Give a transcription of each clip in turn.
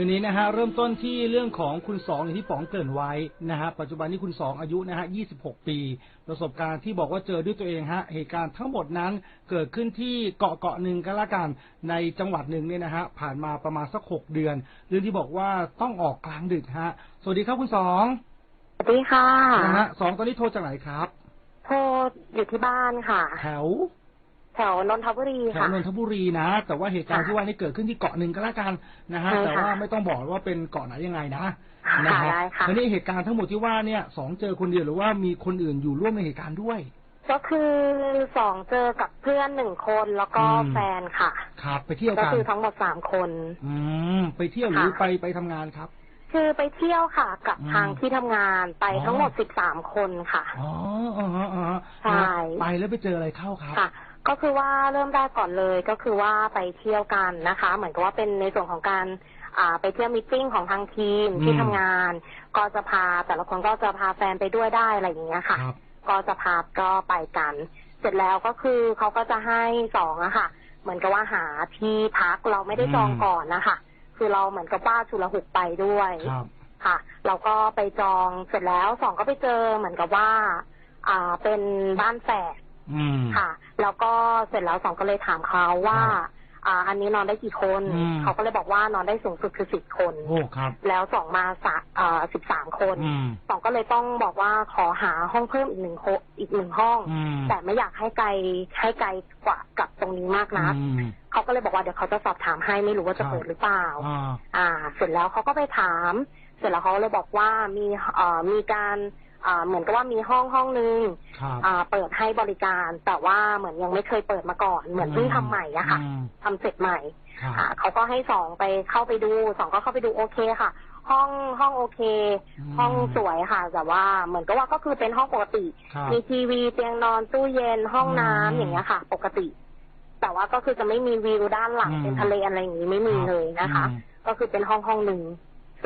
คืนนี้นะฮะเริ่มต้นที่เรื่องของคุณสองอย่างที่ป๋องเกรินไว้นะฮะปัจจุบันนี้คุณสองอายุนะฮะ 26 ปี ประสบการณ์ที่บอกว่าเจอด้วยตัวเองฮะเหตุการณ์ทั้งหมดนั้นเกิดขึ้นที่เกาะเกาะหนึ่งก็แล้วกันในจังหวัดหนึ่งเนี่ยนะฮะผ่านมาประมาณสักหกเดือน เรื่องที่บอกว่าต้องออกกลางดึกฮะสวัสดีครับคุณสองสวัสดีค่ะนะฮะสองตอนนี้โทรจากไหนครับ โทรอยู่ที่บ้านค่ะ แถว แถวนนทบุรีแถวค่ะ นนทบุรีนะ แต่ว่าเหตุการณ์ค่ะที่ว่านี่เกิดขึ้นที่เกาะหนึ่งก็แล้วกันนะฮะ ใช่ค่ะแต่ว่าไม่ต้องบอกว่าเป็นเกาะไหนยังไงนะค่ะนะฮะได้ค่ะแล้วนี่เหตุการณ์ทั้งหมดที่ว่าเนี่ยสองเจอคนเดียวหรือว่ามีคนอื่นอยู่ร่วมในเหตุการณ์ด้วย ก็คือสองเจอกับเพื่อนหนึ่งคนแล้วก็อืม แฟนค่ะ ครับไปเที่ยวก็กันคือทั้งหมดสามคน อืมไปเที่ยวหรือค่ะ ไปไปทำงานครับ คือไปเที่ยวค่ะกับอืมทางที่ทำงานไปอ๋อ ทั้งหมดสิบสามคนค่ะ อ๋ออ๋อฮะอ๋อฮะใช่ ไปแล้วไปเจออะไรเข้าครับ ค่ะ ก็คือว่าเริ่มแรกก่อนเลยก็คือว่าไปเที่ยวกันนะคะ เหมือนกับว่าเป็นในส่วนของการอ่าไปเที่ยวมิทติ้งของทางทีมที่อืมทำงาน ก็จะพาแต่ละคนก็จะพาแฟนไปด้วยได้อะไรอย่างเงี้ยค่ะครับก็จะพาก็ไปกัน เสร็จแล้วก็คือเขาก็จะให้สองอะค่ะ เหมือนกับว่าหาที่พักเราไม่ได้จองอืมก่อนนะคะคือเราเหมือนกับว่าชุลหุกไปด้วยครับค่ะ เราก็ไปจองเสร็จแล้วสองก็ไปเจอเหมือนกับว่า อ่าเป็นบ้านแฝด อืม ค่ะ แล้วก็เสร็จแล้วสองก็เลยถามเขาว่าครับอ่า อันนี้นอนได้กี่คน อืม เขาก็เลยบอกว่านอนได้สูงสุดคือสิบคน โอ้ครับ แล้วสองมาสะอ่าสิบสามคนอืม สองก็เลยต้องบอกว่าขอหาห้องเพิ่มอีกหนึ่งโคอีกหนึ่งห้อง อืมแต่ไม่อยากให้ไกลให้ไกลกว่ากับตรงนี้มากนะอืม เขาก็เลยบอกว่าเดี๋ยวเขาจะสอบถามให้ไม่รู้ว่าจะครับเปิดหรือเปล่า อ่า อ่า เสร็จแล้วเขาก็ไปถาม เสร็จแล้วเขาเลยบอกว่ามีเอ่อมีการอ่า เหมือนกับว่ามีห้องห้องนึงครับอ่าเปิดให้บริการ แต่ว่าเหมือนยังไม่เคยเปิดมาก่อน เหมือนเพิ่งทำใหม่อะค่ะอืมทำเสร็จใหม่ครับอ่าเขาก็ให้สองไปเข้าไปดูสองก็เข้าไปดูโอเคค่ะ ห้องห้องโอเคมห้องสวยค่ะ แต่ว่าเหมือนกับว่าก็คือเป็นห้องปกติครับมีทีวีเตียงนอนตู้เย็นห้องน้ำอืมอย่างเงี้ยค่ะ ปกติ แต่ว่าก็คือจะไม่มีวิวด้านหลังอืมเป็นทะเลอะไรอย่างนี้ไม่มีเลยนะคะอืมก็คือเป็นห้องห้องหนึ่ง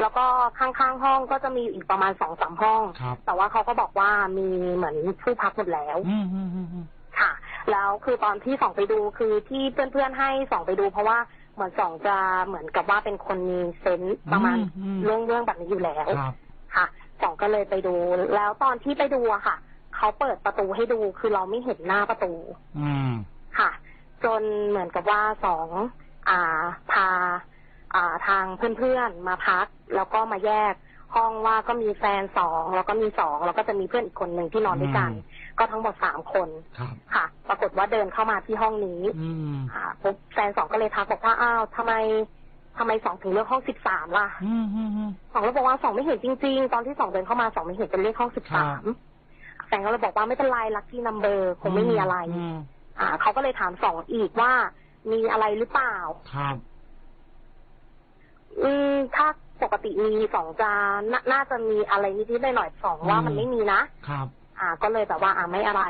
แล้วก็ข้างๆห้องก็จะมีอีกประมาณสองสามห้อง ครับ แต่ว่าเขาก็บอกว่ามีเหมือนผู้พักหมดแล้ว อืมอืมอืมอืมค่ะ แล้วคือตอนที่ส่องไปดูคือที่เพื่อนๆให้ส่องไปดู เพราะว่าเหมือนส่องจะเหมือนกับว่าเป็นคนมีเซนส์ประมาณอืมเรื่องเรื่องแบบนี้อยู่แล้วครับ ค่ะสองก็เลยไปดู แล้วตอนที่ไปดูอะค่ะ เขาเปิดประตูให้ดูคือเราไม่เห็นหน้าประตูอืม ค่ะ จนเหมือนกับว่าสองอ่าพาอ่า ทางเพื่อนๆมาพัก แล้วก็มาแยกห้องว่าก็มีแฟนสองแล้วก็มีสองแล้วก็จะมีเพื่อนอีกคนหนึ่งที่นอนด้วยกัน ก็ทั้งหมดสามคนครับค่ะ ปรากฏว่าเดินเข้ามาที่ห้องนี้อืมค่ะปุ๊บแฟนสองก็เลยทักบอกว่าอ้าวทำไมทำไมสองถึงเลือกห้องสิบสามล่ะอืมอืมอืมสองแล้วบอกว่าสองไม่เห็นจริง ๆ ตอนที่สองเดินเข้ามาสองไม่เห็นเป็นเลขห้องสิบครัสาบมแฟนก็เลยบอกว่าไม่เป็นไรลัคกี้นัมเบอร์คงไม่มีอะไรมอ่าเขาก็เลยถามสองอีกว่ามีอะไรหรือเปล่าครับ อืมถ้าปกติมีสองจะนาน่าจะมีอะไรนิดๆหน่อยๆสองว่าอืมมันไม่มีนะครับ อ่า ก็เลยแบบว่าอ่าไม่อะไร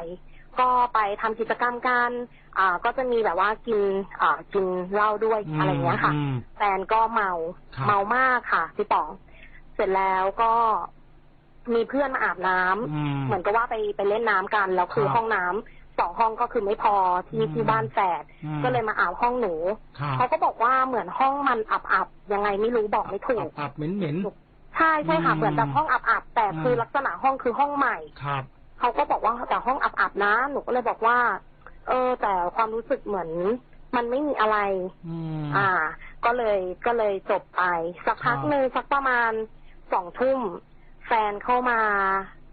ก็ไปทำกิจกรรมกันอ่า ก็จะมีแบบว่ากินอ่ากินเหล้าด้วยอะไรอย่างเงี้ยค่ะอืมแฟนก็เมาครับ เมามากค่ะพี่ป๋อง เสร็จแล้วก็มีเพื่อนมาอาบน้ำ อืม เหมือนกับว่าไปไปเล่นน้ำกัน แล้วคือครับห้องน้ำ สองห้องก็คือไม่พอที่อืมที่บ้านแฝดอืมก็เลยมาอาบห้องหนูครับเขาก็บอกว่าเหมือนห้องมันอับอับๆยังไงไม่รู้บอกไม่ถูกอับๆเหม็นเหม็นใช่ใช่ค่ะอืมเหมือนแบบห้องอับอับๆแต่อืมคือลักษณะห้องคือห้องใหม่ครับเขาก็บอกว่าแต่ห้องอับอับๆนะหนูก็เลยบอกว่า เออ แต่ความรู้สึกเหมือน มันไม่มีอะไรอืมอ่า ก็เลยก็เลยจบไปสักพักครับหนึ่งสักประมาณสองทุ่มแฟนเข้ามา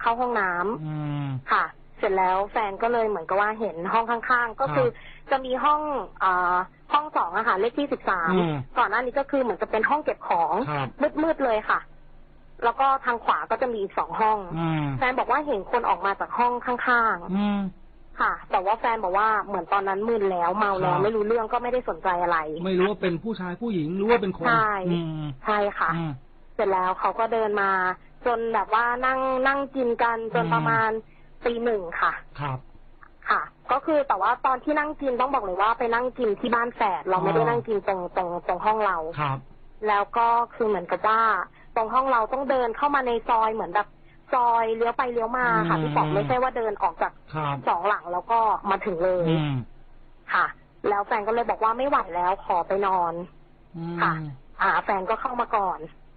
เข้าห้องน้ำอืมค่ะ เสร็จแล้วแฟนก็เลยเหมือนกับว่าเห็นห้องข้างๆ ก็คือจะมีห้องอ่าห้องสองอะค่ะ เลขที่สิบสามอืมก่อนหน้านี้ก็คือเหมือนจะเป็นห้องเก็บของครับมืดๆเลยค่ะ แล้วก็ทางขวาก็จะมีอีกสองห้องอืมแฟนบอกว่าเห็นคนออกมาจากห้องข้างอืมๆค่ะ แต่ว่าแฟนบอกว่าเหมือนตอนนั้นมึนแล้วเมาแล้ควรับไม่รู้เรื่องก็ไม่ได้สนใจอะไร ไม่รู้ว่าเป็นผู้ชายผู้หญิงหรือว่าเป็นคนใช่อืมใช่ค่ะอืมเสร็จแล้วเขาก็เดินมา จนแบบว่านั่งนั่งกินกันจนอืมประมาณ ตีหนึ่งค่ะ ครับ ค่ะ ก็คือแต่ว่าตอนที่นั่งกินต้องบอกเลยว่าไปนั่งกินที่บ้านแฝดเราไม่ได้อ๋อนั่งกินตรงตรงตรงห้องเราครับ แล้วก็คือเหมือนกับว่าตรงห้องเราต้องเดินเข้ามาในซอยเหมือนแบบซอยเลี้ยวไปเลี้ยวมาค่ะอืมพี่ป๋องไม่ใช่ว่าเดินออกจากครับสองหลังแล้วก็มาถึงเลยอืมค่ะ แล้วแฟนก็เลยบอกว่าไม่ไหวแล้วขอไปนอนอืมค่ะพอ่า แฟนก็เข้ามาก่อนอือฮึ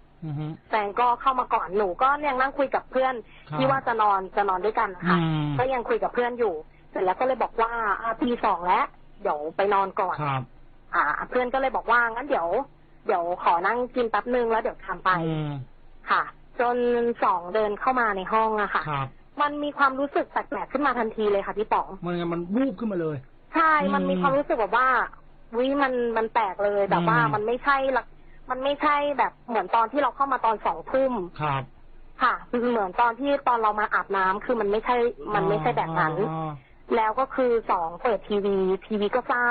แฟนก็เข้ามาก่อนหนูก็ยังนั่งคุยกับเพื่อนครับที่ว่าจะนอนจะนอนด้วยกันค่ะอืมก็ยังคุยกับเพื่อนอยู่ เสร็จแล้วก็เลยบอกว่าอ่าตีสองแล้วเดี๋ยวไปนอนก่อนครับ อ่า เพื่อนก็เลยบอกว่างั้นเดี๋ยว เดี๋ยวขอนั่งกินแป๊บนึงแล้วเดี๋ยวทำไปอืมค่ะ จนสองเดินเข้ามาในห้องอะค่ะครับมันมีความรู้สึกแปลกๆขึ้นมาทันทีเลยค่ะพี่ป๋อง มันไงมันวูบขึ้นมาเลย ใช่อืมมันมีความรู้สึกแบบว่าวิมันมันแปลกเลยแบบว่าอืมมันไม่ใช่ละ มันไม่ใช่แบบเหมือนตอนที่เราเข้ามาตอนสองทุ่มครับ ค่ะเหมือนตอนที่ตอนเรามาอาบน้ำคือมันไม่ใช่ มันไม่ใช่แบบนั้นอ๋อแล้วก็คือสองเปิดทีวี ทีวีก็ซ่า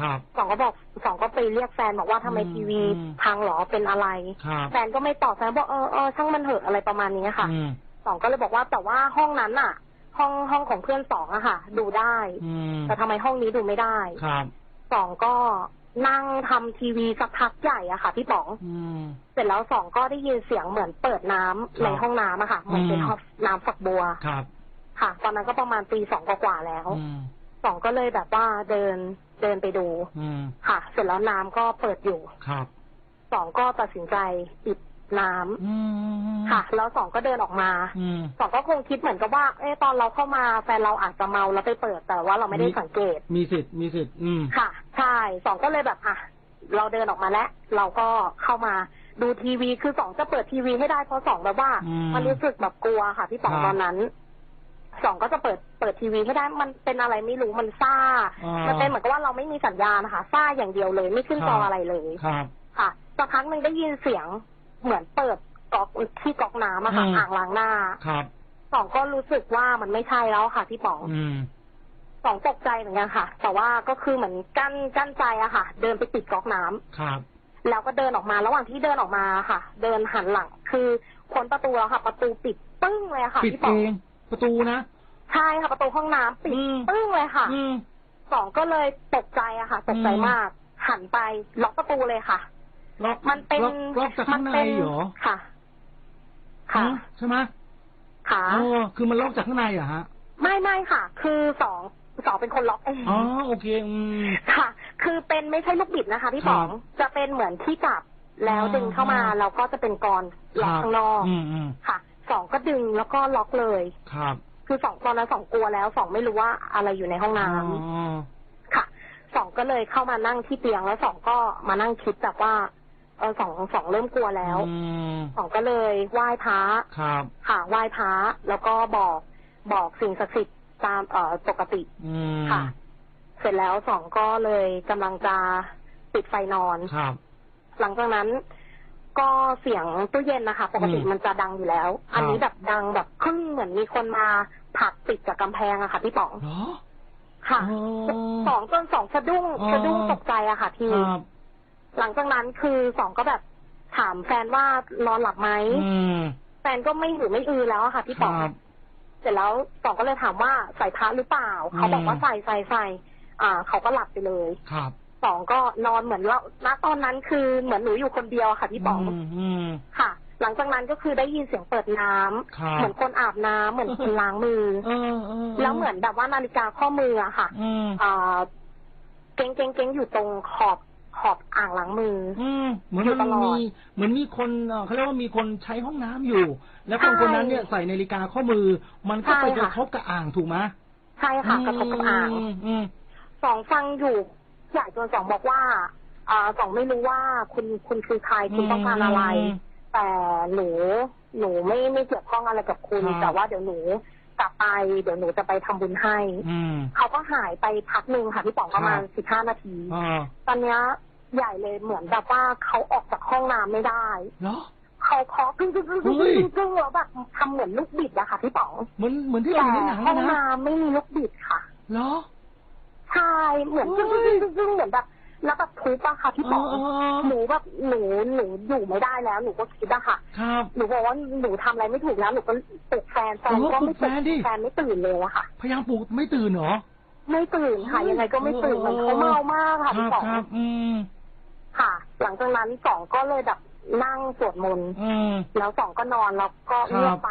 ครับสองก็บอกสองก็ไปเรียกแฟนบอกว่าทำไมอืมทีวีอืมพังเหรอเป็นอะไรครับแฟนก็ไม่ตอบแฟนบอกเออเออช่างมันเถอะอะไรประมาณนี้ค่ะอืมสองก็เลยบอกว่าแต่ว่าห้องนั้นน่ะห้องห้องของเพื่อนสองอะค่ะ ดูได้อืมแต่ทำไมห้องนี้ดูไม่ได้ครับสองก็ นั่งทำทีวีสักพักใหญ่อะค่ะ พี่ป๋องอืมเสร็จแล้วสองก็ได้ยินเสียงเหมือนเปิดน้ำครับในห้องน้ำอะค่ะ เหมือนเป็นอืมห้องน้ำฝักบัวครับ ค่ะ ตอนนั้นก็ประมาณตีสองกว่าๆแล้วอืมสองก็เลยแบบว่าเดินเดินไปดูอืมค่ะ เสร็จแล้วน้ำก็เปิดอยู่ครับสองก็ตัดสินใจปิด น้ำอืมค่ะ แล้วสองก็เดินออกมาอืมสองก็คงคิดเหมือนกับว่า เอ๊ะตอนเราเข้ามาแฟนเราอาจจะเมาแล้วไปเปิดแต่ว่าเราไม่ได้มีสังเกต มีสิทธิ์มีสิทธิ์อืมค่ะ ใช่สองก็เลยแบบอะเราเดินออกมาแล้ว เราก็เข้ามาดูทีวีคือสองจะเปิดทีวีให้ได้เพราะสองแบบว่าอืมมันรู้สึกแบบกลัวค่ะพี่ป๋องครับตอนนั้นสองก็จะเปิดเปิดทีวีให้ได้มันเป็นอะไรไม่รู้มันซ่าอ่ามัมันเป็นเหมือนกับว่าเราไม่มีสัญญาณนะคะซ่าอย่างเดียวเลยไม่ขึ้นครับจออะไรเลยครับ ค่ะสักพักหนึ่งได้ยินเสียง เหมือนเปิดก๊อกที่ก๊อกน้ำอะค่ะอืมอ่างล้างหน้าครับสองก็รู้สึกว่ามันไม่ใช่แล้วค่ะพี่ป๋องอืมสองตกใจเหมือนกันค่ะ แต่ว่าก็คือเหมือนกั้นกั้นใจอะค่ะ เดินไปปิดก๊อกน้ำครับ แล้วก็เดินออกมาระหว่างที่เดินออกมาค่ะ เดินหันหลัง คือคนประตูแล้วค่ะ ประตูปิดปึ้งเลยค่ะปิดพี่เอป๋องงประตูนะใช่ค่ะประตูห้องน้ำปิดอืมปึ้งเลยค่ะอืมสองก็เลยตกใจอะค่ะตกใจอืมมาก หันไปล็อกประตูเลยค่ะ ล็อกมันเป็นล็อกล็อกจากข้างในเป็เหรอค่ะ ค่ะฮใช่ไหมค่ะอ๋อคือมันล็อกจากข้างในเหรอะฮะ ไม่ไม่ค่ะ คือสองสองเป็นคนล็อกเองอ๋อโอเคอืมค่ะ คือเป็นไม่ใช่ลูกบิดนะคะพี่ป๋องครับจะเป็นเหมือนที่จับแล้วอ๋อดึงเข้ามาแล้วก็จะเป็นกรอนล็อกข้างนอกอืมอืมค่ะสองก็ดึงแล้วก็ล็อกเลยครับ คือสองตอนนั้นสองกลัวแล้วสองไม่รู้ว่าอะไรอยู่ในห้องน้ำอ๋อค่ะสองก็เลยเข้ามานั่งที่เตียงแล้วสองก็มานั่งคิดแบบว่า เออสองสองเริ่มกลัวแล้วอืมสองก็เลยไหว้พระครับ ค่ะไหว้พระแล้วก็บอกบอกสิ่งศักดิ์สิทธิ์ตามเอ่อปกติ อืมค่ะ เสร็จแล้วสองก็เลยกำลังจะปิดไฟนอน ครับ หลังจากนั้นก็เสียงตู้เย็นนะคะ ปกติอืมมันจะดังอยู่แล้ว อันนี้ครับแบบดังแบบครึ่งเหมือนมีคนมาผลักติดกับกำแพงอะค่ะพี่ป๋อง เหรอ ค่ะอ๋อสองจนสองสะดุ้งอ๋อ สะดุ้งตกใจอะค่ะพี่ ครับ หลังจากนั้นคือสองก็แบบถามแฟนว่านอนหลับไหมอืมแฟนก็ไม่หูไม่อือแล้วอะค่ะพี่ป๋องครับเสร็จแล้วสองก็เลยถามว่าใส่พระหรือเปล่า เขาบอกว่าอืมใส่ใส่ใส่อ่า เขาก็หลับไปเลยครับสองก็นอนเหมือนเราณตอนนั้นคือเหมือนหนูอยู่คนเดียวอะค่ะพี่ป๋องมอืมค่ะ หลังจากนั้นก็คือได้ยินเสียงเปิดน้ำครับเหมือนคนอาบน้ำเหมือนคนล้างมือเออเออแล้วเหมือนแบบว่านาฬิกาข้อมืออะค่ะอืมอ่าเก้งเก้งเก้งอยู่ตรงขอบ ขอบอ่างล้างมือ อืมเหมือนอยู่ตมันลอดมีเหมือนมีคนเอ่อเขาเรียกว่ามีคนใช้ห้องน้ำอยู่ แล้วคนใช่คนนั้นเนี่ยใส่นาฬิกาข้อมือ มันก็ใช่ไปกระค่ะทบกับอ่างถูกไหมใช่ค่ะกระทบกับอ่างมอืมสองฟังอยู่ใหญ่จนสองบอกว่าอ่าสองไม่รู้ว่าคุณคุณคือใครคุณต้องการอะไร แต่หนูหนูไม่ไม่เกี่ยวข้องอะไรกับคุณครับแต่ว่าเดี๋ยวหนูกลับไปเดี๋ยวหนูจะไปทำบุญให้อืมเขาก็หายไปพักหนึ่งค่ะพี่ป๋องประมาณครับสิบห้านาทีอ่าตอนเนี้ย ใหญ่เลยเหมือนแบบว่าเขาออกจากห้องน้ำไม่ได้เหรอเขาเคาะกึ้งกึ้งกึ้งกึ้งเฮ้ยกึ้งกึ้งแล้วแบบทำเหมือนลูกบิดอะค่ะพี่ป๋องเหมือนเหมือนที่เราแต่อยู่ในหนังห้เลอยงนะน้ำไม่มีลูกบิดค่ะเหรอใช่เหมือนเฮ้กึ้งยกึ้งกึ้งกึ้งเหมือนแบบแล้วแบบทุบอะค่ะพี่ป๋องเออเออหนูแบบหนูหนูอยู่ไม่ได้แล้วหนูก็คิดอะค่ะครับหนูบอกว่าหนูทำอะไรไม่ถูกแล้วหนูก็ปลุกแฟนแฟนโอ้ก็ปลุไม่กแฟนดิแฟนไม่ตื่นเลยอะค่ะ พยายามปลุกไม่ตื่นเหรอไม่ตื่นค่ะเฮ้ยยังไงก็ไม่ตื่นเออเหมือนเขาเมามากคค่ะรัพี่บป๋อง ครับอืมค่ะ หลังจากนั้นสองก็เลยแบบนั่งสวดมนต์อืม แล้วสองก็นอนแล้วก็เงียบไป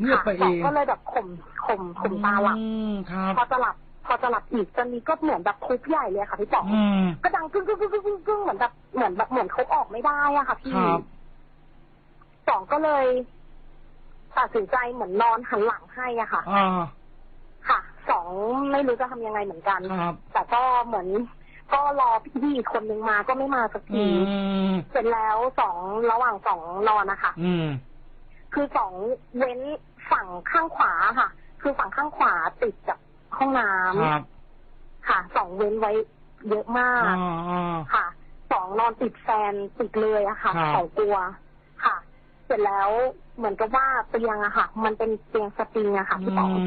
เงียบไปค่ะเอสองงก็เลยแบบข่มข่มข่มตาหลับอืมครับ พอจะหลับพอจะหลับอีกตอนนี้ก็เหมือนแบบทุบใหญ่เลยค่ะพี่ป๋อง อืม ก็ดังกึ้งกึ้งกึ้งกึ้งกึ้งกึ้งเหมือนแบบเหมือนแบบเหมือนเขาออกไม่ได้อะค่ะพี่ครับ สองก็เลยตัดสินใจเหมือนนอนหันหลังให้อะค่ะ อ่าค่ะสองไม่รู้จะทำยังไงเหมือนกัน ครับ แต่ก็เหมือน ก็รอพี่อีกคนนึงมาก็ไม่มาสักอืทีมเสร็จแล้วสองระหว่างสองนอนนะคะอืมคือสองเว้นฝั่งข้างขวาค่ะ คือฝั่งข้างขวาติดกับห้องน้ำครับค่ะสองเว้นไว้เยอะมากอ่าอ่าค่ะสองนอนติดแฟนติดเลยอะค่ะครับสองตัวค่ะ เสร็จแล้วเหมือนกับว่าเตียงอะค่ะ มันเป็นเตียงสปริงอะค่ะพี่ป๋องอื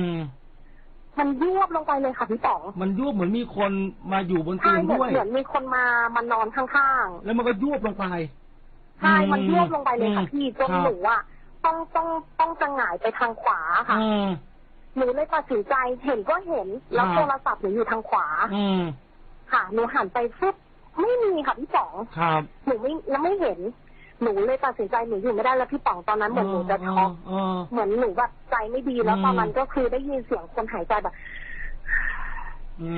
มมันยวบลงไปเลยค่ะพี่ป๋องมันยุบเหมือนมีคนมาอยู่บนเตีใช่ยงเหมือนด้วย เหมือนมีคนมามานอนข้างๆแล้วมันก็ยุบลงไปใช่มันยวบลงไปเลยค่ะอืมพี่จนครับหนูอะต้องต้องต้องจะหงายไปทางขวาค่ะ อืม หนูเลยตัดสินใจเห็นก็เห็น แล้วครับ โทรศัพท์หนูอยู่ทางขวา อืมค่ะ หนูหันไปฟึบไม่มีค่ะพี่ป๋อง ครับ หนูไม่แล้วไม่เห็น หนูเลยตัดสินใจหนูอยู่ไม่ได้แล้วพี่ป๋องตอนนั้นเหมือนหนูจะช็อกเออเหมือนหนูแบบใจไม่ดีแล้วอืมตอนนั้นก็คือได้ยินเสียงคนหายใจแบบ อื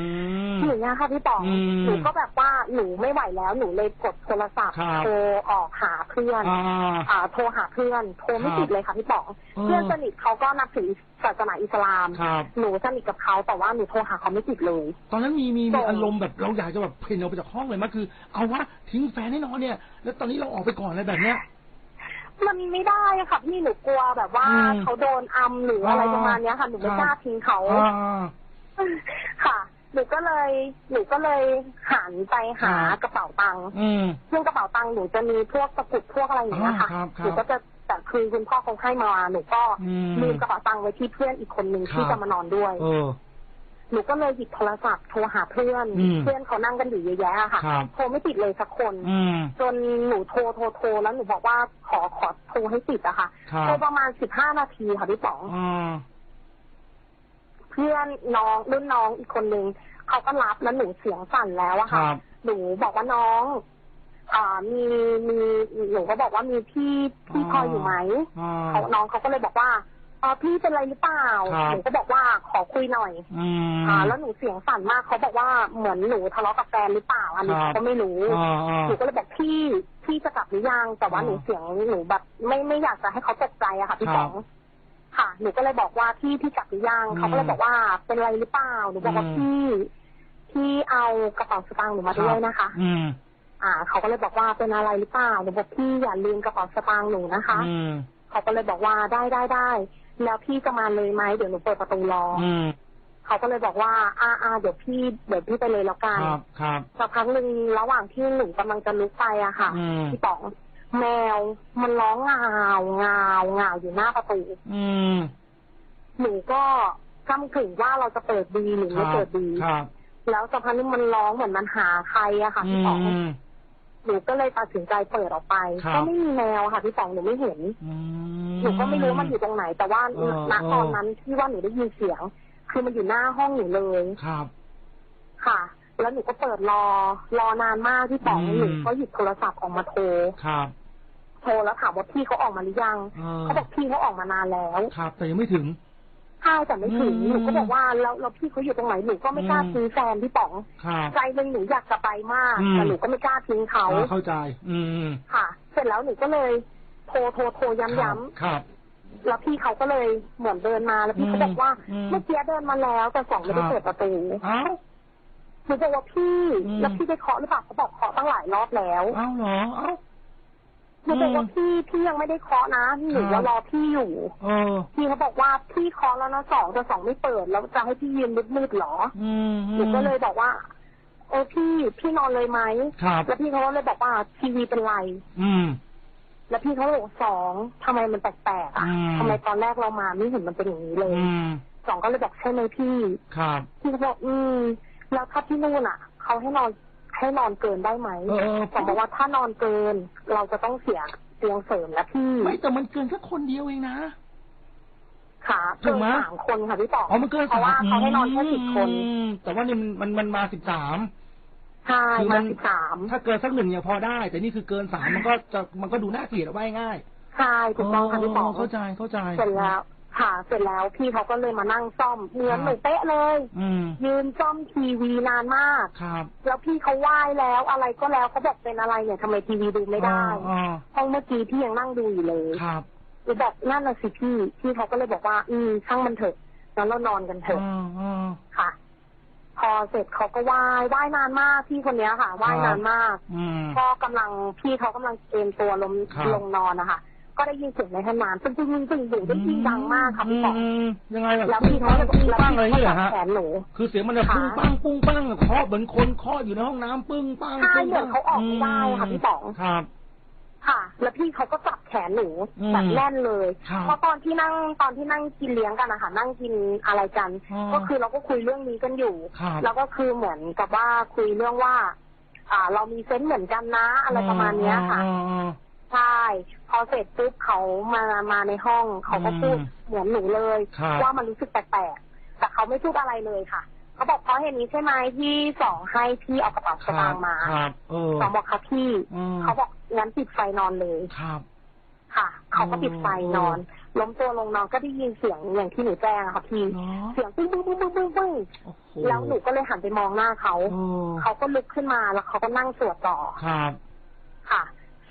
มอย่างเงี้ยค่ะพี่ป๋องอืมหนูก็แบบว่าหนูไม่ไหวแล้วหนูเลยกดโทรศัพท์ครับโทรออกหาเพื่อนอ่าอ่าโทรหาเพื่อนโทรไม่ครับติดเลยค่ะพี่ป๋องเออเพื่อนสนิทเขาก็นับถือศาสนาอิสลามครับหนูสนิทกับเขาแต่ว่าหนูโทรหาเขาไม่ติดเลย ตอนนั้นมีมีส่มีงอารมณ์แบบเราอยากจะแบบเพ่นออกไปจากห้องเลยมั้ยคือ เอาวะทิ้งแฟนแน่นอนเนี่ย แล้วตอนนี้เราออกไปก่อนอะไรแบบเนี้ยมันไม่ได้อะค่ะพี่หนูกลัวแบบว่าอืมเขาโดนอัมหรืออะไรอ่าประมาณเนี้ยค่ะหนูไม่ครับกล้าทิ้งเขาอ่า ค่ะ หนูก็เลย หนูก็เลยหันไปหาครับกระเป๋าตังค์อืม ซึ่งกระเป๋าตังค์หนูจะมีพวกตะกรุดพวกอะไรอย่างเงี้ยค่ะ อ่าครับครับหนูก็จะแต่คือคุณพ่อคงให้มา หนูก็อืมลืมกระเป๋าตังค์ไว้ที่เพื่อนอีกคนหนึ่งครับที่จะมานอนด้วย เออ หนูก็เลยหยิบโทรศัพท์โทรหาเพื่อน อืมเพื่อนเขานั่งกันอยู่เยอะแยะอะค่ะ ครับ โทรไม่ติดเลยสักคน อืม จนหนูโทรโทรโทรแล้วหนูบอกว่าขอขอโทรให้ติดอะค่ะ ครับ โทรประมาณสิบห้านาทีค่ะพี่ป๋องอ่า เพื่อนน้องรุ่นน้องอีกคนนึงเขาก็รับแล้วหนูเสียงสั่นแล้วอะคค่ะรับหนูบอกว่าน้องอ่ามีมีหนูก็บอกว่ามีพี่พี่พออยู่ไหมอ่าเขาน้องเขาก็เลยบอกว่าเออพี่เป็นไรหรือเปล่าครับหนูก็บอกว่าขอคุยหน่อยอืมอ่าแล้วหนูเสียงสั่นมากเขาบอกว่าเหมือนหนูทะเลาะกับแฟนหรือเปล่าอันนี้ครับเขาก็ไม่รู้อ่าอ่าหนูก็เลยบอกพี่พี่จะกลับหรือยังแต่ว่าอ่าหนูเสียงหนูแบบไม่ไม่อยากจะให้เขาตกใจอะค่ะพี่ครับป๋อง ค่ะ หนูก็เลยบอกว่าพี่พี่กลับหรือยังอืมเขาก็เลยบอกว่าเป็นไรหรือเปล่าหนูบอกว่าอืมพี่พี่เอากระเป๋าสตางค์หนูมาด้วยนะคะ อืม อ่า เขาก็เลยบอกว่าเป็นอะไรหรือเปล่าหนูบอกพี่อย่าลืมกระเป๋าสตางค์หนูนะคะอืมเขาก็เลยบอกว่าได้ได้ได้แล้วพี่จะมาเลยไหมเดี๋ยวหนูเปิดประตูรอออืมเขาก็เลยบอกว่าอ่าอ่าเดี๋ยวพี่เดี๋ยวพี่ไปเลยแล้วกันครับครับสักพักหนึ่งระหว่างที่หนูกำลังจะลุกไปอะค่ะอืมพี่ป๋อง แมวมันร้องงาวงาวงาวอยู่หน้าประตูอืมหนูก็กำกึ่งว่าเราจะเปิดดีหรือไม่เปิดดีครับแล้วสักพักหนึงมันร้องเหมือนมันหาใครอะค่ะอืพี่ป๋องมหนูก็เลยตัดสินใจเปิดออกไปครับก็ไม่มีแมวค่ะพี่ป๋องหนูไม่เห็นอืมหนูก็ไม่รู้มันอยู่ตรงไหน แต่ว่าเออณเออตอนนั้นที่ว่าหนูได้ยินเสียง คือมันอยู่หน้าห้องหนูเลยครับ ค่ะ แล้วหนูก็เปิดรอรอนานมากพี่ป๋องอืมหนูก็หยิบโทรศัพท์ออกมาโทรครับ โทรแล้วถามว่าพี่เขาออกมาหรือยังเออเขาบอกพี่เขาออกมานานแล้วครับแต่ยังไม่ถึงใช่แต่ไม่ถึงอืมหนูก็บอกว่าแล้วแล้วพี่เขาอยู่ตรงไหนหนูก็ไม่กล้าอืมทิ้งแฟนพี่ป๋องครับใจหนึ่งหนูอยากจะไปมากอืมแต่หนูก็ไม่กล้าทิ้งเขาอ่าเข้าใจ อืมค่ะ เสร็จแล้วหนูก็เลยโทรโทรโทรย้ำย้ำครับแล้วพี่เขาก็เลยเหมือนเดินมาแล้วพี่เขาบอกว่าอืมเมื่อกี้เดินมาแล้วแต่สองไม่ได้ครับเปิดประตูเอ้าหนูบอกว่าพี่อืมแล้วพี่ไปเคาะหรือเปล่าเขาบอกเคาะตั้งหลายรอบแล้วเอ้าเหรอเอ้า หนูบอกว่าพี่พี่ยังไม่ได้เคาะนะหนูครัว่าบรอพี่อยู่เออพี่เขาบอกว่าพี่เคาะแล้วนะสองแต่สองไม่เปิดแล้วจะให้พี่ยืนมืดๆเหรออืมหนูก็เลยบอกว่าเออพี่พี่นอนเลยไหมครับแล้วพี่เขาก็เลยบอกว่าทีวีเป็นไร อืม แล้วพี่เขาเลยบอกสองทำไมมันแปลกๆอะอืมทำไมตอนแรกเรามาไม่เห็นมันเป็นอย่างนี้เลยอืมสองก็เลยบอกใช่ไหมพี่ ครับ พี่เขาบอกอืมแล้วถ้าที่นู่นอะเขาให้นอน ให้นอนเกินได้ไหมเออเออสองบอกว่าถ้านอนเกิน เราจะต้องเสียเตียงเสริมนะพี่ไม่แต่มันเกินแค่คนเดียวเองนะขาถูเกิกนไหม สามคนค่ะพี่ป๋องอ๋อมันเกินเพราะว่าเขาให้นอนแค่สิบคนอืมแต่ว่านี่มันมันมันมาสิบสาม ใช่คือมัมาน สิบสามถ้าเกินสักหนึ่งยังพอได้ แต่นี่คือเกินสามมันก็จะมันก็ดูน่าเกลียดเอาไว้ง่ายใช่ถูกต้องค่ะพี่ป๋อง เข้าใจเข้าใจ เสร็จแล้ว ค่ะ เสร็จแล้วพี่เขาก็เลยมานั่งซ่อมเหมือนหนูเป๊ะเลย อืม ยืนซ่อมทีวีนานมาก ครับแล้วพี่เขาไหว้แล้วอะไรก็แล้วเขาบอกเป็นอะไรเนี่ยทำไมทีวีดูไม่ได้อ๋อห้องเมื่อกี้พี่ยังนั่งดูอยู่เลยครับ หนูบอกนั่นน่ะสิพี่พี่เขาก็เลยบอกว่า อืมช่างมันเถอะงั้นเรานอนกันเถอ๋อะออ๋อค่ะ พอเสร็จเขาก็ไหว้ไหว้นานมากพี่คนเนี้ยค่ะไหว้นานมาก อืม ก็กำลังพี่เขากำลังเอนตัวลงครับ ลงนอนนะคะ ก็ได้ยินเสียงในห้องน้ำตึ้งตึ้งตึ้งตึ้งตึ้งได้ยินดังมากค่ะพี่บอกอืมยังไงแบบแล้วปุ้พี่งเขาปังก็ปุ้งแล้วปังอะไรพี่อย่างเขาเงี้ยเหรอฮะจับแขนหนูคือเสียงมันจะค่ะปุ้งปังปุ้งปังเคาะเหมือนคนเคาะอยู่ในห้องน้ำปึ้งปังใช่ปึ้งเหมือนเขาออกไม่ได้ค่ะพี่ป๋องครับค่ะ แล้วพี่เขาก็จับแขนหนูอืมแบบแน่นเลยครับเพราะตอนที่นั่งตอนที่นั่งกินเลี้ยงกันนะคะนั่งกินอะไรกันอ๋อก็คือเราก็คุยเรื่องนี้กันอยู่ครับแล้วก็คือเหมือนกับว่าคุยเรื่องว่า อ่า เรามีเซนส์เหมือนกันนะ อะไรประมาณเนี้ยค่ะอ๋ออ๋อ ใช่พอเสร็จปุ๊บเขามามาในห้องเขาก็พูดอืมเหมือนหนูเลย ครับว่ามันรู้สึกแปลกๆแต่เขาไม่พูดอะไรเลยค่ะเขาบอกเพราะเหตุนี้ใช่ไหมที่สองให้พี่เอากระเป๋าสตางค์มาครับเออสองบอกครับพี่อืม เขาบอกงั้นปิดไฟนอนเลย ครับ ค่ะ เขาก็ปิดไฟนอนอืล้มตัวลงนอนก็ได้ยินเสียงอย่างที่หนูแจ้งอะค่ะพี่ เนาะเสียงปึ้งปึ้งปึ้งปึ้งปึ้งปึ้งโอ้โหแล้วหนูก็เลยหันไปมองหน้าเขา เออเขาก็ลุกขึ้นมาแล้วเขาก็นั่งสวดต่อ ครับค่ะ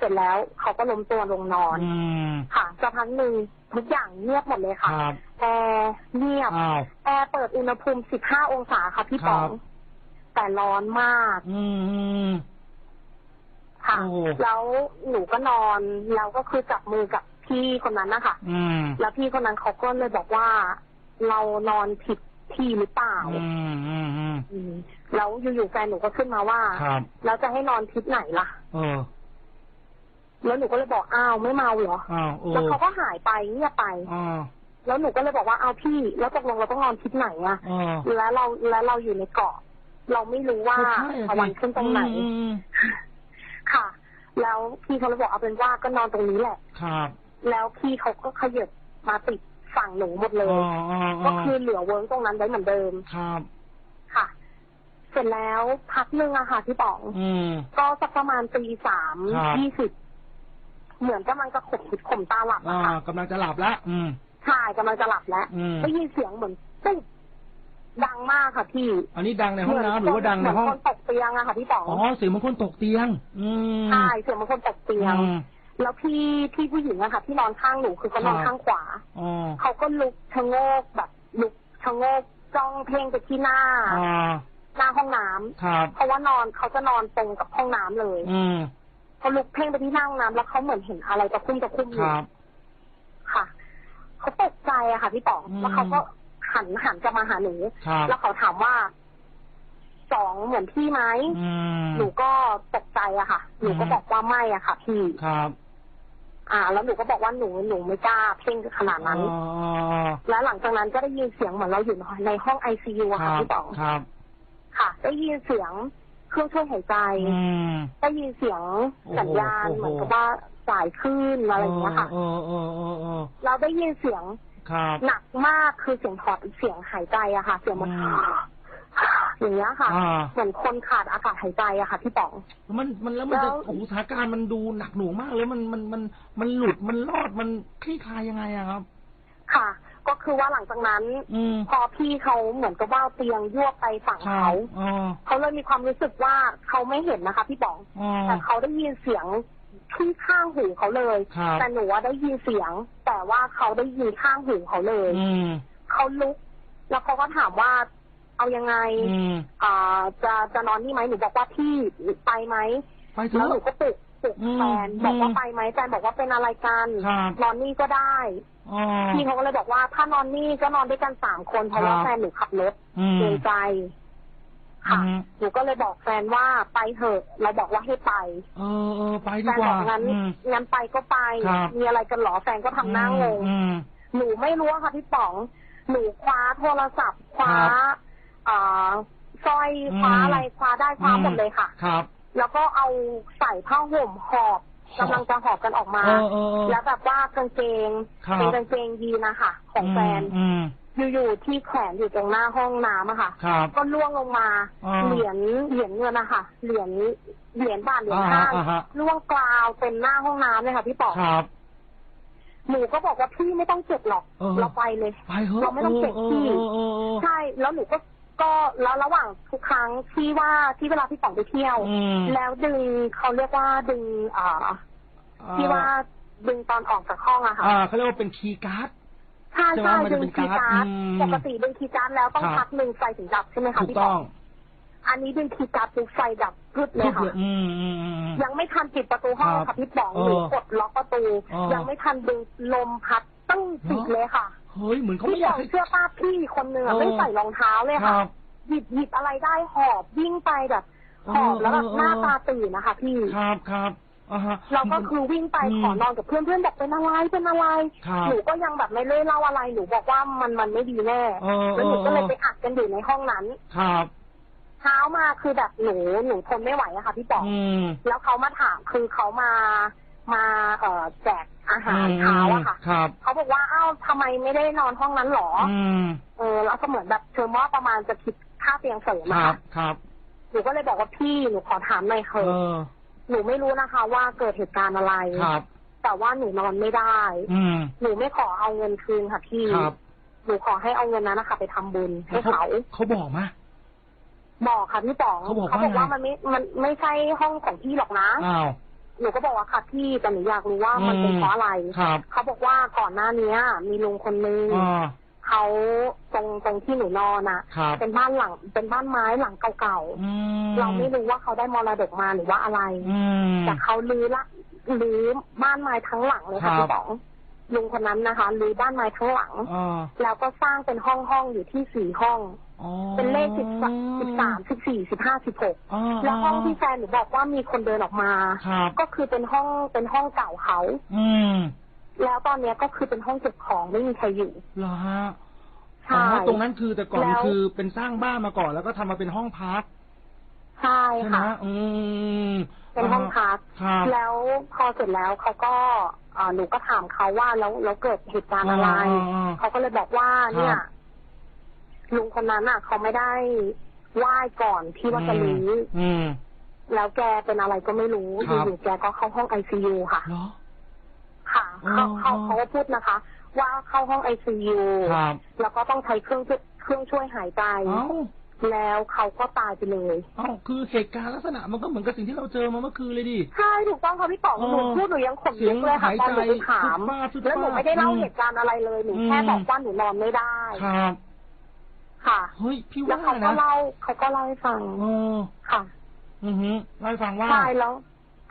เสร็จแล้วเขาก็ล้มตัวลงนอนอืม ค่ะสักพักหนึ่งทุกอย่างเงียบหมดเลยค่ะครับแอร์เงียบอ้าว แอร์เปิดอุณหภูมิ 15 องศาค่ะพี่ป๋องครับ แต่ร้อนมากอืมอืม ค่ะ โอ้ แล้วหนูก็นอนแล้วก็คือจับมือกับพี่คนนั้นนะคะอืมแล้วพี่คนนั้นเขาก็เลยบอกว่า เรานอนผิดที่หรือเปล่า อืมอืมอืมอืมแล้วอยู่ๆแฟนหนูก็ขึ้นมาว่า ครับเราจะให้นอนทิศไหนล่ะ เออ แล้วหนูก็เลยบอกอ้าวไม่เมาเหรออ้าวเออแล้วเขาก็หายไปเงียบไปอ้าวแล้วหนูก็เลยบอกว่าเอาพี่ แล้วตกลงเราต้องนอนทิศไหนอะเออแล้วเราแล้วเราอยู่ในเกาะ เราไม่รู้ว่าก็ใช่อะตะวันขึ้นตรงไหนอืมอืมค่ะ แล้วพี่เขาเลยบอกเอาเป็นว่าก็นอนตรงนี้แหละครับแล้วพี่เขาก็ขยับมาติดฝั่งหนูหมดเลอ๋ยออ๋อก็คือเหลือเวิร์กตรงนั้นไว้เหมือนเดิมครับ ค่ะ เสร็จแล้วพักหนึ่งอะค่ะพี่ป๋องอืมก็สักประมาณตีสามครับยี่สิบ เหมือนกำลังจะขบคิดข่มตาหลับอ่าอะค่ะกำลังจะหลับแล้วอืม ใช่กำลังจะหลับแล้วอืม ได้ยินเสียงเหมือนตึ้งดังมากค่ะพี่อันนี้ดังในห้องน้ำหรือว่าดังในห้องเหมือนคนตกเตียงอะค่ะพี่ป๋องอ๋อเสียงเหมันคนตกเตียง อืมใช่เสียงเหมือนคนตกเตียง อืม แล้วพี่พี่ผู้หญิงอะค่ะที่นอนข้างหนูคือเขานอนครับ ข้างขวา อ๋อเขาก็ลุกชะโงกแบบลุกชะโงกจ้องเพ่งไปที่หน้า อ่าหน้าห้องน้ำครับเพราะว่านอนเขาจะนอนตรงกับห้องน้ำเลย อืม เขาลุกเพ่งไปที่หน้าห้องน้ำแล้วเขาเหมือนเห็นอะไรตะคุ่มตะคุ่มอคยู่รับ ค่ะเขาตกใจอะค่ะ พี่ป๋องอืม แล้วเขาก็หันหันจะมาหาหนูครับ แล้วเขาถามว่าสองเหมือนพี่ไหมอืม หนูก็ตกใจอะค่ะ หนูก็อืม บอกว่าไม่อะค่ะ พี่ ครับอ่า แล้วหนูก็บอกว่าหนูหนูไม่กล้าเพ่งขนาดนั้น อ๋อแล้วหลังจากนั้นก็ได้ยินเสียงเหมือนเราอยู่ในห้องไอซียูอะคค่ะรับพี่ป๋อง ครับ ค่ะ ได้ยินเสียง เครื่องช่วยหายใจอืมได้ยินเสียงสัญญาณโอ้โหเหมือนกับว่าสายคลื่นอะไรอย่างเงี้ยค่ะเออเออเออเออเราได้ยินเสียงครับหนักมากคือเสียงถอดเสียงหายใจอะค่ะ เสียงมันอืมอย่างเงี้ยค่ะอ่าเหมือนคนขาดอากาศหายใจอะค่ะพี่ป๋องมันมันแล้วมันจะแล้วโอ้โหสถานการณ์มันดูหนักหน่วงมากเลยมันมันมันมันหลุดมันรอดมันคลี่คลายยังไงอะครับ ค่ะ ก็คือว่าหลังจากนั้นอืมพอพี่เขาเหมือนกับว่าเตียงยั่วบไปฝั่งครัเขาบอ๋อเขาเลยมีความรู้สึกว่าเขาไม่เห็นนะคะ พี่ป๋องอ๋อแต่เขาได้ยินเสียงที่ข้างหูเขาเลยครับแต่หนูว่าได้ยินเสียง แต่ว่าเขาได้ยินข้างหูเขาเลยอืมเขาลุก แล้วเขาก็ถามว่าเอายังไงอืมอ่าจะจะนอนนี่ไหมหนูบอกว่าพี่ไปไหมไปเถแล้วอะหนูก็ปลุกปลุกอืมแฟนบอกว่าอืมไปไหมแฟนบอกว่าเป็นอะไรกันครับนอนนี่ก็ได้อ๋อ พี่เขาก็เลยบอกว่าถ้านอนนี่ก็นอนด้วยกันสามคนเพราะว่าครับแฟนหนูขับรถอืมเกรงใจค่ะอืมหนูก็เลยบอกแฟนว่าไปเถอะ เราบอกว่าให้ไป เออเออไปแฟดีนกบว่าอกงั้นอืมงั้นไปก็ไปครับมีอะไรกันเหรอแฟนก็ทำหน้างงอืมหนูไม่รู้อะค่ะพี่ป๋อง หนูคว้าโทรศัพท์คว้าครับอ่าสร้อยอืมคว้าอะไรคว้าได้คว้าหมดเลยค่ะ ครับ แล้วก็เอาใส่ผ้าห่มหอบหอบ กำลังจะหอบกันออกมาเออเออเออแล้วแบบว่ากางเกงครับเป็นกางเกงยีนนะคะของแฟนอืมอยู่ๆที่แขวนอยู่ตรงหน้าห้องน้ำอะค่ะครับก็ล่วงลงมาอ่าเหรียญเหรียญเงินนะคะเหรียญเหรียญบาทเหรียญอ่าห้าอ่าฮะล่วงกลาวเต็มหน้าห้องน้ำเลยค่ะพี่ป๋องครับหหนูก็บอกว่าพี่ไม่ต้องเก็บหรอกเออเราไปเลยไปเถอะเราไม่ต้องเก็บที่เออเออเออใช่ แล้วหนูก็ ก็แล้วระหว่างทุกครั้งที่ว่าที่เวลาพี่ป๋องไปเที่ยว อืม แล้วดึงเขาเรียกว่าดึงอ่าที่ว่าดึงตอนออกจากห้องอะค่ะอ่าเขาเรียกว่าเป็นคีย์การ์ด ใช่ใช่ไหมใช่มันจะดึงเป็นคีย์การ์การด์ดอืมปกติดึงคีย์การ์ดแล้วต้องครับ พักหนึ่งไฟถึงดับใช่ไหมคะถูกพี่ป๋ต้อองงอันนี้ดึงคีย์การ์ดปุ๊บไฟดับพึดเลยทุกค่ะเรื่องอืมอืมอืม ยังไม่ทันปิดประตูห้องครับค่ะพี่ป๋องเออหรือกดล็อกประตู เออยังไม่ทันดึงลมพัดตึ้งปิดเลยค่ะ เฮ้ยเหมือนเขาพี่ไม่อป๋ยาอกงให้เชื่อป้าพี่คนหนึ่งอะเออ ไม่ใส่รองเท้าเลยคค่ะรับ หยิบหยิบอะไรได้หอบวิ่งไปแบบหอบแล้วแบบเออเออ หน้าตาตื่นนะคะพี่ ครับครับอ่าฮะ เราก็คือวิ่งไปอืมขอนอนกับเพื่อนเพื่อนบอกเป็นอะไรเป็นอะไรครับ หนูก็ยังแบบไม่เล่เล่าอะไรหนูบอกว่ามันมันไม่ดีแน่เออแล้วหนูเออก็เลยไปอัดกันอยู่ในห้องนั้น ครับ เช้ามาคือแบบหนูหนูทนไม่ไหวอะค่ะพี่ป๋องอืม แล้วเขามาถามคือเขามามาเอ่อแจก อาหารเช้าอะค่ะครับเขาบอกว่าอ้าวทำไมไม่ได้นอนห้องนั้นหรออืมเออแล้วก็เหมือนแบบเชิญว่าประมาณจะคิดค่าเตียงเสริมคอะรับค่ะครับหนูก็เลยบอกว่าพี่หนูขอถามหน่อยเถเออะอหนูไม่รู้นะคะ ว่าเกิดเหตุการณ์อะไรครับ แต่ว่าหนูนอนไม่ได้อืมหนูไม่ขอเอาเงินคืนค่ะพี่ครับหนูขอให้เอาเงินนั้นนะคะ ไปทำบุญให้เขาเขาบอกไหมบอกค่ะพี่ป๋องเขาบอกว่าบอกว่าไงมันไม่มันไม่ใช่ห้องของพี่หรอกนะอ้าว หนูก็บอกว่าค่ะพี่แต่หนูอยากรู้ว่ามันเป็นอืมเพราะอะไรครับเขาบอกว่าก่อนหน้าเนี้ย มีลุงคนนึงอ่าเขาตรงตรงที่หนูนอนอะครับเป็นบ้านหลัง เป็นบ้านไม้หลังเก่าอืมๆเราไม่รู้ว่าเขาได้มรดกมาหรือว่าอะไรอืมแต่เขาลื้อละลื้อบ้านไม้ทั้งหลังเลยครัค่ะบพี่ป๋อง ลุงคนนั้นนะคะลื้อบ้านไม้ทั้งหลังอ่าแล้วก็สร้างเป็นห้องห้องๆอยู่ที่สี่ห้อง อ๋อ เป็นเลขสิบสิบสามสิบสี่สิบห้าสิบหกอ่าแล้วห้องที่แฟนหนูบอกว่ามีคนเดินออกมา ครับ ก็คือเป็นห้องเป็นห้องเก่าเขา อืมแล้วตอนเนี้ยก็คือเป็นห้องเก็บของไม่มีใครอยู่เหรอฮะใช่อ๋อตรงนั้นคือแต่ก่อนแล้ว คือเป็นสร้างบ้านมาก่อนแล้วก็ทำมาเป็นห้องพักใช่ใช่ไหมค่ะ อืมเป็นห้องพัก ครับ แล้วพอเสร็จแล้วเขาก็เอ่อ หนูก็ถามเขาว่าแล้วแล้วเกิดเหตุการณ์อะไรอ่าเขาก็เลยบอกว่าครับเนี่ยลุงคนนั้นอะ เขาไม่ได้ไหว้ก่อนที่ว่าจะรู้อืมแล้วแกเป็นอะไรก็ไม่รู้ครับอยู่ๆแกก็เข้าห้องไอซียูค่ะเหรอค่ะเขาอ๋อเขาเขาก็พูดนะคะ ว่าเข้าห้องไอซียูครับแล้วก็ต้องใช้เครื่องช่วยเครื่องช่วยหายใจเอ้า แล้วเขาก็ตายไปเลยเอ้าคือเหตุการณ์ลักษณะมันก็เหมือนกับสิ่งที่เราเจอมาเมื่อคืนเลยดิ ใช่ถูกต้องค่ะพี่ป๋องอ๋อหนูพูดหนูยังขนลุกเลยค่ะเสียงตอนหนูไปถามหายใจแล้วหนูไม่ได้เล่าอืมเหตุการณ์อะไรเลยหนูอืมแค่บอกว่าหนูนอนไม่ได้ครับค่ะเฮ้ยพี่แล้วว่าเขาก็นะเล่าเขาก็เล่าให้ฟังเออค่ะ อือฮึเล่าให้ฟังว่าใช่แล้ว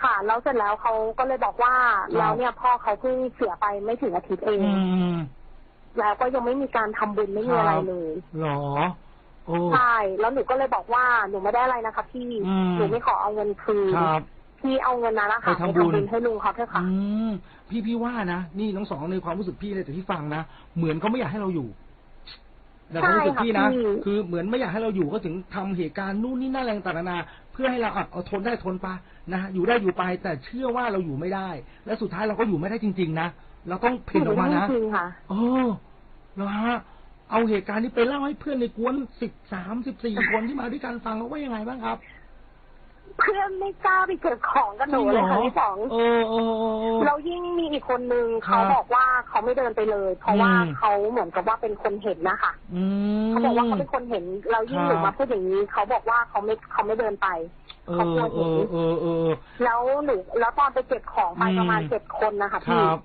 ค่ะ แล้วเสร็จแล้วเขาก็เลยบอกว่าครับแล้วเนี่ยพ่อเขาเพิ่งเสียไปไม่ถึงอาทิตย์เองอืมแล้วก็ยังไม่มีการทำบุญไม่มีอะไรเลยเหรอโอ้ ใช่ แล้วหนูก็เลยบอกว่าหนูไม่ได้อะไรนะคะพี่อืมหนูไม่ขอเอาเงินคืนครับพี่เอาเงินนั้นนะคะไปทำบุญให้ลุงเขาเถอะค่ะอืมพี่พี่ว่านะนี่น้องสองในความรู้สึกพี่เลยแต่ที่ฟังนะเหมือนเขาไม่อยากให้เราอยู่แต่ความรู้สึกพี่นะใช่ค่ะพี่คือเหมือนไม่อยากให้เราอยู่ก็ถึงทำเหตุการณ์นู่นนี่นั่นอะไรต่างๆนานาเพื่อให้เราอะเอาทนได้ทนไปนะฮะอยู่ได้อยู่ไป แต่เชื่อว่าเราอยู่ไม่ได้ และสุดท้ายเราก็อยู่ไม่ได้จริง ๆ นะเราต้องเพ่นออกมานะจริงๆค่ะเออเหรอฮะ เอาเหตุการณ์นี้ไปเล่าให้เพื่อนในกวนสิบสามสิบสี่คนที่มาด้วยกันฟังเขาว่ายังไงบ้างครับ เพื่อนไม่กล้าไปเก็บของกับหนูเลยค่ะพี่ป๋องเออเออเออเออเรายิ่งมีอีกคนนึงครับเขาบอกว่าเขาไม่เดินไปเลย เพราะว่าอืมเขาเหมือนกับว่าเป็นคนเห็นนะคะอืมเขาบอกว่าเขาเป็นคนเห็น เรายิ่งครับหนูมาพูดอย่างนี้เขาบอกว่าเขาไม่เขาไม่เดินไปเอเขาอกลัวเอเห็นอเออเออแล้วหนูแล้วตอนไปเก็บของไปอืมประมาณเจ็ดคนนะคะคพี่รับ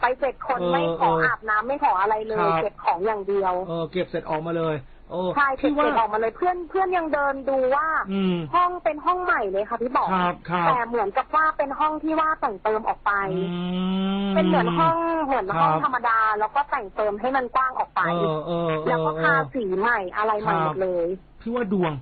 ไปเจ็ดคนเออไม่ขอเออออาบน้ำไม่ขออะไรเลครัยบเก็บของอย่างเดียวเออเก็บเสร็จออกมาเลยโอ้ใช่เก็บพี่ว่าเก็บออกมาเลยเพื่อนเพื่อนยังเดินดูว่าอืมห้องเป็นห้องใหม่เลยค่ะพี่บอกครับครับแต่เหมือนกับว่าเป็นห้องที่ว่าแต่งเติมออกไปอืมเป็นเหมือนห้องเหมือนห้องครับธรรมดา แล้วก็แต่งเติมให้มันกว้างออกไปเออเออเออแล้วก็เอทาอสีใหม่อะไรใหม่ครับหมดเลยพี่ว่าดวง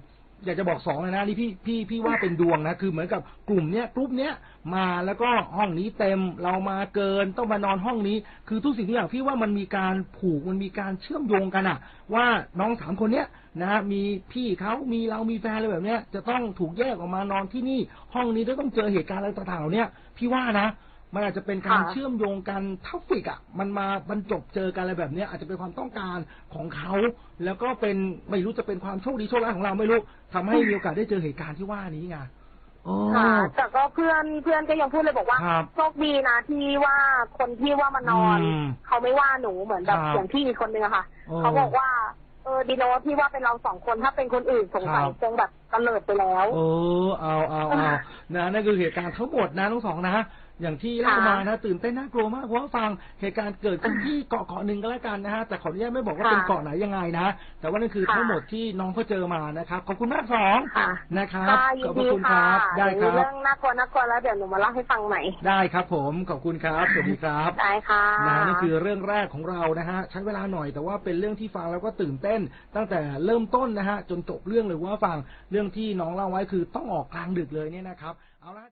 อยากจะบอกสองเลยนะนี่พี่พี่พี่ว่าเป็นดวงนะคือเหมือนกับกลุ่มเนี้ยกลุ่มเนี้ยมาแล้วก็ห้องนี้เต็มเรามาเกินต้องมานอนห้องนี้ คือทุกสิ่งทุกอย่างพี่ว่ามันมีการผูกมันมีการเชื่อมโยงกันอะว่าน้องสามคนเนี้ยนะมีพี่เขามีเรามีแฟนอะไรแบบเนี้ยจะต้องถูกแยกออกมานอนที่นี่ ห้องนี้แล้วต้องเจอเหตุการณ์อะไรต่างๆเาเนี้ยพี่ว่านะ มันอาจจะเป็นการค่ะเชื่อมโยงกันทัฟฟิกอะ มันมาบรรจบเจอกันอะไรแบบเนี้ย อาจจะเป็นความต้องการของเขา แล้วก็เป็นไม่รู้จะเป็นความโชคดีโชคร้ายของเราไม่รู้ทำให้มีโอกาสได้เจอเหตุการณ์ที่ว่านี้ไงโอ้ค่ะแต่ก็เพื่อนเพื่อนก็ยังพูดเลยบอกว่าครับโชคดีนะที่ว่าคนที่ว่ามานอนอืมเขาไม่ว่าหนูเหมือนแบบครับอย่างพี่อีกคนนึงอะค่ะโอ้เขาบอกว่าเออดีโนที่ว่าเป็นเราสองคนถ้าเป็นคนอื่นสงสัยครับคงแบบตะเลิดไปแล้วโอ้เอาเอาเอานะนั่นคือเหตุการณ์ทั้งหมดนะทั้งสองนะ อย่างที่เล่ามานะตื่นเต้นน่ากลัวมากเพราะว่าฟังเหตุการณ์เกิดขึ้นที่เกาะเกาะหนึ่งก็แล้วกันนะฮะแต่ขออนุญาตไม่บอกว่าค่ะเป็นเกาะไหนยังไงนะแต่ว่านั่นคือค่ะทั้งหมดที่น้องเขาเจอมานะครับขอบคุณมากสองค่ะนะครับค่ะยิขนอบพระดีคุณคค่ะรับได้เดี๋ยวคมีรับเรื่องน่ากลัวน่ากลัวแล้วเดี๋ยวหนูมาเล่าให้ฟังใหม่ได้ครับ ผมขอบคุณครับสวัสดีครับได้ค่ะนะนี่คือเรื่องแรกของเรานะฮะใช้เวลาหน่อยแต่ว่าเป็นเรื่องที่ฟังแล้วก็ตื่นเต้น ตั้งแต่เริ่มต้นนะฮะจนจบเรื่องเลยว่าฟังเรื่องที่น้องเล่าไว้คือต้องออกกลางดึกเลยเนี่ยนะครับเอาละ